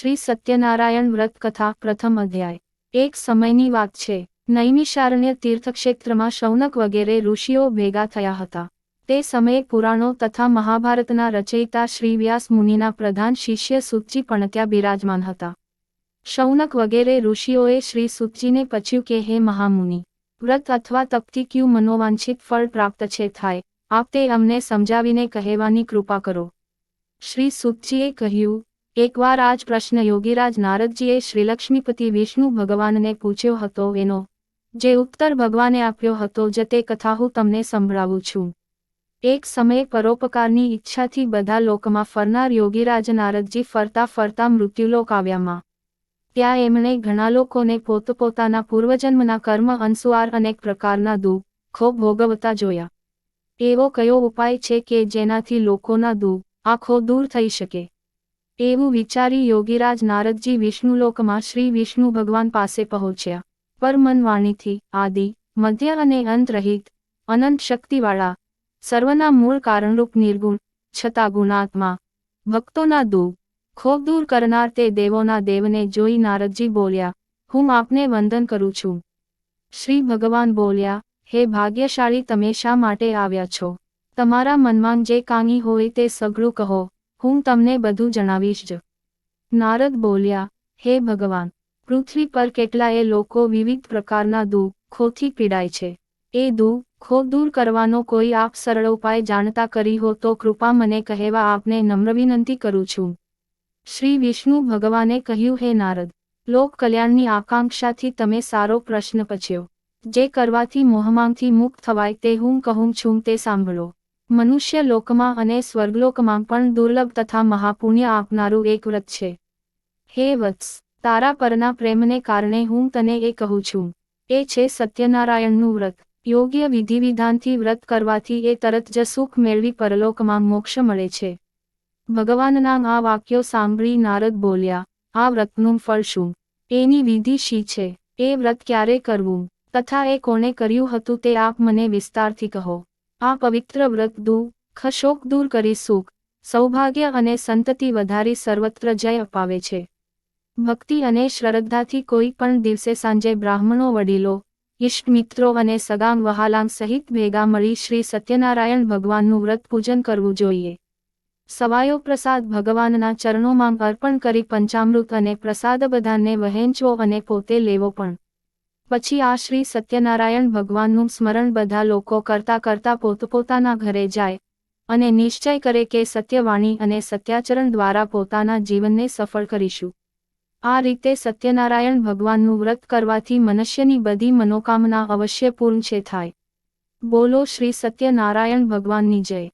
શ્રી સત્યનારાયણ વ્રત કથા, પ્રથમ અધ્યાય. એક સમયની વાત છે. નૈમિષારણ્ય તીર્થક્ષેત્રમાં શૌનક વગેરે ઋષિઓ ભેગા થયા હતા. તે સમયે પુરાણો તથા મહાભારતના રચયિતા શ્રી વ્યાસ મુનિના પ્રધાન શિષ્ય સુતજી પણ ત્યાં બિરાજમાન હતા. શૌનક વગેરે ઋષિઓએ શ્રી સુતજીને પછ્યું કે, હે મહામુનિ, વ્રત અથવા તપથી ક્યુ મનોવાંછિત ફળ પ્રાપ્ત છે થાય? આપ તે અમને સમજાવીને કહેવાની કૃપા કરો. શ્રી સુતજીએ કહ્યું એકવાર આ જ પ્રશ્ન યોગીરાજ નારદજીએ શ્રીલક્ષ્મીપતિ વિષ્ણુ ભગવાનને પૂછ્યો હતો, એનો? જે ઉત્તર ભગવાને આપ્યો હતો, જે તે કથા હું તમને સંભળાવું છું. એક સમયે પરોપકારની ઈચ્છાથી બધા લોકમાં ફરનાર યોગીરાજ નારદજી ફરતા ફરતા મૃત્યુલોક આવ્યામાં. ત્યાં એમણે ઘણા લોકોને પોતપોતાના પૂર્વજન્મના કર્મ અનસુઆર અનેક પ્રકારના દુઃખો ભોગવતા જોયા. એવો કયો ઉપાય છે કે જેનાથી લોકોના દુઃખ આખો દૂર થઈ શકે? એવું વિચારી યોગીરાજ નારદજી વિષ્ણુલોકમાં શ્રી વિષ્ણુ ભગવાન પાસે પહોંચ્યા. પરમનવાણીથી આદિ, મધ્ય અને અંત રહિત, અનંત શક્તિવાળા, સર્વના મૂળ કારણરૂપ નિર્ગુણ, છતાં ગુણાત્મા, ભક્તોના દુઃખ ખોબ દૂર કરનાર તે દેવોના દેવને જોઈ નારદજી બોલ્યા, હું આપને વંદન કરું છું. શ્રી ભગવાન બોલ્યા, હે ભાગ્યશાળી, તમે શા માટે આવ્યા છો? તમારા મનમાં જે કાંગી હોય તે સઘળું કહો. હું તમને બધું જણાવીશ જ. નારદ બોલ્યા, હે ભગવાન, પૃથ્વી પર કેટલાય લોકો વિવિધ પ્રકારના દુઃખોથી પીડાય છે. એ દુઃખો દૂર કરવાનો કોઈ આપ સરળ ઉપાય જાણતા કરી હો તો કૃપા મને કહેવા આપને નમ્ર વિનંતી કરું છું. શ્રી વિષ્ણુ ભગવાને કહ્યું, હે નારદ, લોક કલ્યાણની આકાંક્ષાથી તમે સારો પ્રશ્ન પછ્યો. જે કરવાથી મોહમાંગથી મુક્ત થવાય તે હું કહું છું તે સાંભળો. મનુષ્ય લોકમાં અને સ્વર્ગલોકમાં પણ દુર્લભ તથા મહાપુણ્ય આપનારું એક વ્રત છે. હે વત્સ, તારા પરના પ્રેમને કારણે હું તને એ કહું છું. એ છે સત્યનારાયણનું વ્રત. યોગ્ય વિધિવિધાનથી વ્રત કરવાથી એ તરત જ સુખ મેળવી પરલોકમાં મોક્ષ મળે છે. ભગવાનના આ વાક્યો સાંભળી નારદ બોલ્યા, આ વ્રતનું ફળ શું? એની વિધિ શી છે? એ વ્રત ક્યારે કરવું? તથા એ કોણે કર્યું હતું તે આપ મને વિસ્તારથી કહો. આ પવિત્ર વ્રત દુઃખ ખશોક દૂર કરી સુખ, સૌભાગ્ય અને સંતતિ વધારી સર્વત્ર જય અપાવે છે. ભક્તિ અને શ્રદ્ધાથી કોઈ પણ દિવસે સાંજે બ્રાહ્મણો, વડીલો ઇષ્ટ મિત્રો અને સગાંગ વહાલાંગ સહિત ભેગા મળી શ્રી સત્યનારાયણ ભગવાનનું વ્રત પૂજન કરવું જોઈએ. સવાયો પ્રસાદ ભગવાનના ચરણોમાં અર્પણ કરી પંચામૃત અને પ્રસાદ બધાને વહેંચવો અને પોતે લેવો પણ. પછી આ શ્રી સત્યનારાયણ ભગવાનનું સ્મરણ બધા લોકો કરતા કરતા પોતપોતાના ઘરે જાય અને નિશ્ચય કરે કે સત્યવાણી અને સત્યાચરણ દ્વારા પોતાના જીવનને સફળ કરીશું. આ રીતે સત્યનારાયણ ભગવાનનું વ્રત કરવાથી મનુષ્યની બધી મનોકામના અવશ્ય પૂર્ણ છે થાય. બોલો શ્રી સત્યનારાયણ ભગવાનની જય.